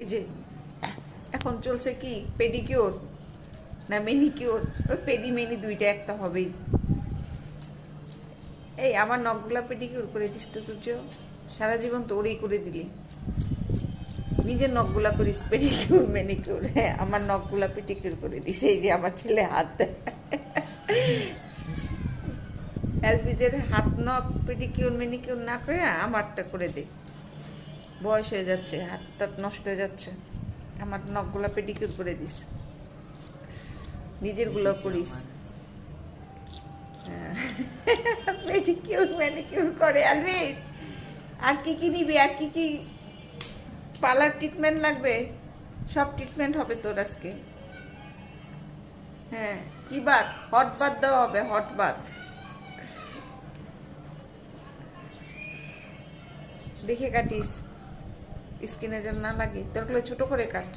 এই যে, এখন চলছে কি পেডিকিওর না মেনিকিওর ওই পেডি মেনি দুইটা, একটা হবেই। এই, আমার নখগুলা পেডিকিওর করে দিস তো তুর্য সারা জীবন তো ওরেই করে দিলি। নিজের নখগুলা করিস পেডিকিওর মেনিকিওর হ্যাঁ আমার নখগুলা পেডিকিওর করে দিস, এই যে আমার ছেলে হাত দেয়। এলপিজের হাত নখ পেডিকিওর মেনিকিওর না করে আমারটা করে দে। বয়স হয়ে যাচ্ছে হাত টাত নষ্ট হয়ে যাচ্ছে। আমার নখগুলা পেডিকিউর করে দিস। নিজেরগুলো করিস। পেডিকিউর ম্যানিকিউর করে আলবিস আর কি কি নিবি আর কি কি পার্লার ট্রিটমেন্ট লাগবে? সব ট্রিটমেন্ট হবে তোর আজকে। হ্যাঁ কি বাদ হট বাদ দেওয়া হবে হট বাদ দেখে কাটিস। স্কিনে যেন না লাগে তোর ছোট করে কাট।